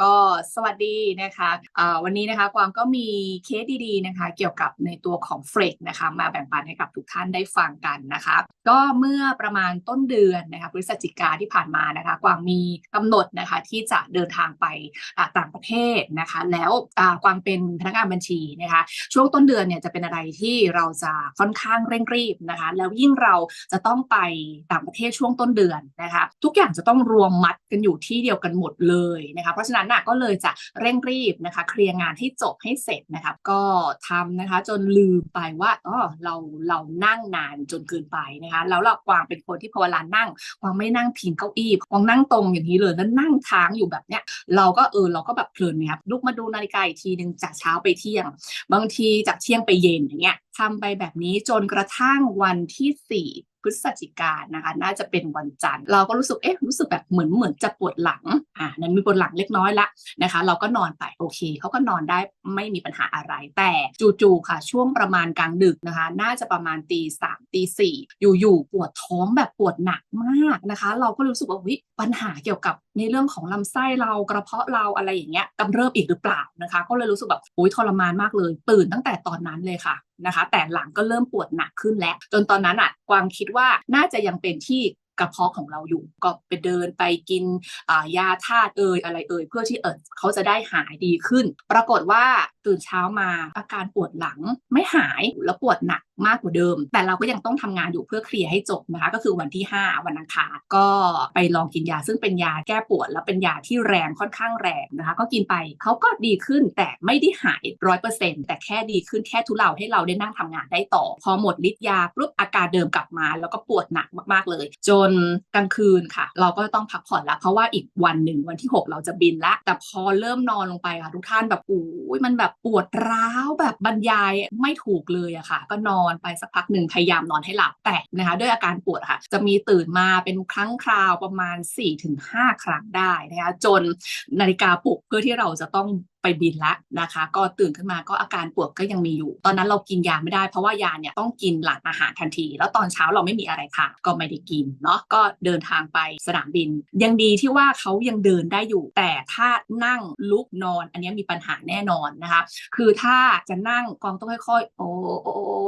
ก็สวัสดีนะคะวันนี้นะคะกวางก็มีเคสดีๆนะคะเกี่ยวกับในตัวของเฟรกนะคะมาแบ่งปันให้กับทุกท่านได้ฟังกันนะคะก็เมื่อประมาณต้นเดือนนะคะพฤศจิกาที่ผ่านมานะคะกวางมีกำหนดนะคะที่จะเดินทางไปต่างประเทศนะคะ แล้วกวางเป็นพนักงานบัญชีนะคะ ช่วงต้นเดือนเนี่ยจะเป็นอะไรที่เราจะค่อนข้างเร่งรีบนะคะ แล้วยิ่งเราจะต้องไปต่างประเทศช่วงต้นเดือนนะคะ ทุกอย่างจะต้องรวมมัดกันอยู่ที่เดียวกันหมดเลยนะคะเพราะราะฉะนั้นน่ะก็เลยจะเร่งรีบนะคะ เคลียร์งานที่จบให้เสร็จนะคะก็ทำนะคะจนลืมไปว่าอ๋อเราเรานั่งนานจนเกินไปนะคะ แล้วเรากวางเป็นคนที่พอเวลานั่งกวางไม่นั่งพิงเก้าอี้กวางนั่งตรงอย่างนี้เลยแล้วนั่งค้างอยู่แบบเนี้ย เราก็เออเราก็แบบเพลินนะครับลุกมาดูนาฬิกาอีกทีหนึ่งจากเช้าไปเที่ยง บางทีจากเที่ยงไปเย็นอย่างเงี้ยทำไปแบบนี้จนกระทั่งวันที่ 4พฤศจิกายนนะคะน่าจะเป็นวันจันทร์เราก็รู้สึกเอ๊ะรู้สึกแบบเหมือนเหมือนจะปวดหลังอ่านั้นมีปวดหลังเล็กน้อยละนะคะ เราก็นอนไป โอเคเขาก็นอนได้ไม่มีปัญหาอะไรแต่จู่ๆค่ะ ช่วงประมาณกลางดึกนะคะ น่าจะประมาณตีสามตีสี่อยู่ๆปวดท้องแบบปวดหนักมากนะคะ เราก็รู้สึกว่าวิปัญหาเกี่ยวกับในเรื่องของลำไส้เรากระเพาะเราอะไรอย่างเงี้ยกำเริบอีกหรือเปล่านะคะ ก็เลยรู้สึกแบบโอ้ยทรมานมากเลย ตื่นตั้งแต่ตอนนั้นเลยค่ะนะคะ แต่หลังก็เริ่มปวดหนักขึ้นแล้ว จนตอนนั้นอะกวางคิดว่าน่าจะยังเป็นที่ กระเพาะของเราอยู่ ก็ไปเดินไปกินยาธาตุเอ่ยอะไรเอ่ยเพื่อที่เออเขาจะได้หายดีขึ้น ปรากฏว่าตื่นเช้ามาอาการปวดหลังไม่หายแล้วปวดหนักมากกว่าเดิม แต่เราก็ยังต้องทำงานอยู่เพื่อเคลียร์ให้จบนะคะ ก็คือวันที่ 5 วันอังคารก็ไปลองกินยาซึ่งเป็นยาแก้ปวด แล้วเป็นยาที่แรงค่อนข้างแรงนะคะ ก็กินไปเขาก็ดีขึ้นแต่ไม่ได้หายร้อยเปอร์เซ็นต์แต่แค่ดีขึ้นแค่ทุเลาให้เราได้นั่งทำงานได้ต่อ พอหมดฤทธิ์ยาปุ๊บอาการเดิมกลับมา แล้วก็ปวดหนักมากๆเลย จนกลางคืนค่ะ เราก็ต้องพักผ่อนแล้วเพราะว่าอีกวันหนึ่งวันที่ 6 เราจะบินละ แต่พอเริ่มนอนลงไปค่ะทุกท่านแบบโอ้ยมันแบบปวดร้าวแบบบรรยายไม่ถูกเลยอะค่ะ ก็นอนอนไปสักพักหนึ่งพยายามนอนให้หลับแต่นะคะด้วยอาการปวดค่ะ จะมีตื่นมาเป็นครั้งคราวประมาณ 4-5 ครั้งได้นะคะจนนาฬิกาปลุกเพื่อที่เราจะต้อง ไปบินละนะคะ ก็ตื่นขึ้นมาก็อาการปวดก็ยังมีอยู่ ตอนนั้นเรากินยาไม่ได้เพราะว่ายาเนี่ยต้องกินหลังอาหารทันที แล้วตอนเช้าเราไม่มีอะไรค่ะ ก็ไม่ได้กินเนาะก็เดินทางไปสนามบิน ยังดีที่ว่าเขายังเดินได้อยู่ แต่ถ้านั่งลุกนอน อันนี้มีปัญหาแน่นอนนะคะ คือถ้าจะนั่งกองต้องค่อยๆ โอ้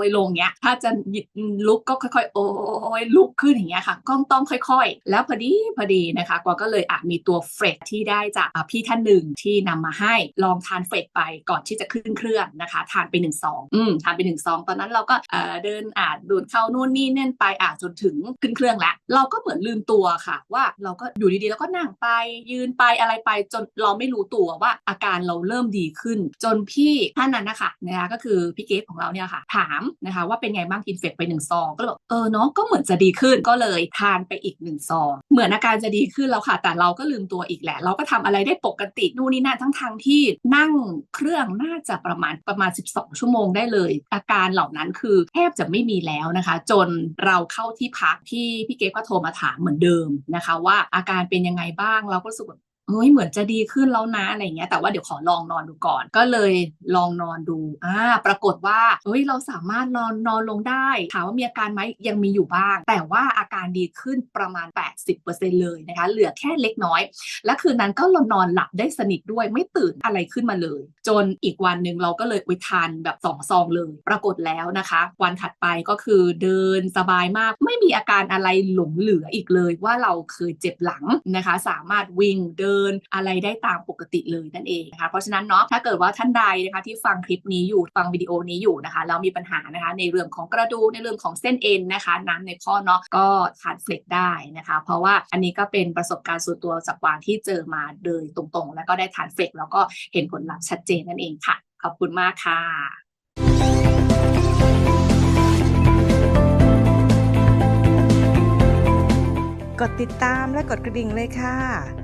ยลงเงี้ย ถ้าจะหยิบลุกก็ค่อยๆ โอ้ยลุกขึ้นอย่างเงี้ยค่ะก็ต้องค่อยๆ แล้วพอดีพอดีนะคะกวางก็เลยอะมีตัวเฟรชที่ได้จากพี่ท่านหนึ่งที่นำมาให้ลองทานเฟรชไปก่อนที่จะขึ้นเครื่องนะคะ ทานไปหนึ่งซองอืมทานไปหนึ่งซอง ตอนนั้นเราก็เอ่อเดินอ่าดูดเข้านู่นนี่เน่นไปอะจนถึงขึ้นเครื่องแล้วเราก็เหมือนลืมตัวค่ะ ว่าเราก็อยู่ดีๆแล้วก็นั่งไปยืนไปอะไรไปจนเราไม่รู้ตัวว่าอาการเราเริ่มดีขึ้น จนพี่ท่านนั้นนะคะนะคะก็คือพี่เกฟของเราเนี่ยค่ะ ถามนะคะ ว่าเป็นไงบ้างกินเฟกไปหนึ่งซองก็เลยบอกเออเนาะก็เหมือนจะดีขึ้นก็เลยทานไปอีกหนึ่งซองเหมือนอาการจะดีขึ้นแล้วค่ะ แต่เราก็ลืมตัวอีกแหละ เราก็ทำอะไรได้ปกตินู่นนี่นั่นทั้งทางที่นั่งเครื่องน่าจะประมาณประมาณ 12 ชั่วโมงได้เลย อาการเหล่านั้นคือแทบจะไม่มีแล้วนะคะ จนเราเข้าที่พักที่พี่เก๊ก็โทรมาถามเหมือนเดิมนะคะ ว่าอาการเป็นยังไงบ้างเราก็รู้สึก เฮ้ยเหมือนจะดีขึ้นแล้วนะอะไรเงี้ยแต่ว่าเดี๋ยวขอลองนอนดูก่อน ก็เลยลองนอนดูอ่าปรากฏว่าเฮ้ยเราสามารถนอนนอนลงได้ถามว่ามีอาการไหมยังมีอยู่บ้าง แต่ว่าอาการดีขึ้นประมาณ 80%เลยนะคะเหลือแค่เล็กน้อย และคืนนั้นก็เรานอนหลับได้สนิทด้วยไม่ตื่นอะไรขึ้นมาเลย จนอีกวันหนึ่งเราก็เลยอุยทานแบบสองซองเลย ปรากฏแล้วนะคะ วันถัดไปก็คือเดินสบายมาก ไม่มีอาการอะไรหลงเหลืออีกเลยว่าเราเคยเจ็บหลังนะคะ สามารถวิ่งเดินอะไรได้ตามปกติเลยนั่นเองนะคะเพราะฉะนั้นเนาะถ้าเกิดว่าท่านใดนะคะที่ฟังคลิปนี้อยู่ฟังวิดีโอนี้อยู่นะคะแล้วมีปัญหานะคะในเรื่องของกระดูกในเรื่องของเส้นเอ็นนะคะน้ำในข้อเนาะก็ทานเฟล็กได้นะคะ เพราะว่าอันนี้ก็เป็นประสบการณ์ส่วนตัวจากวางที่เจอมาโดยตรงๆ แล้วก็ได้ทานเฟล็กแล้วก็เห็นผลลัพธ์ชัดเจนนั่นเองค่ะ ขอบคุณมากค่ะกดติดตามและกดกระดิ่งเลยค่ะ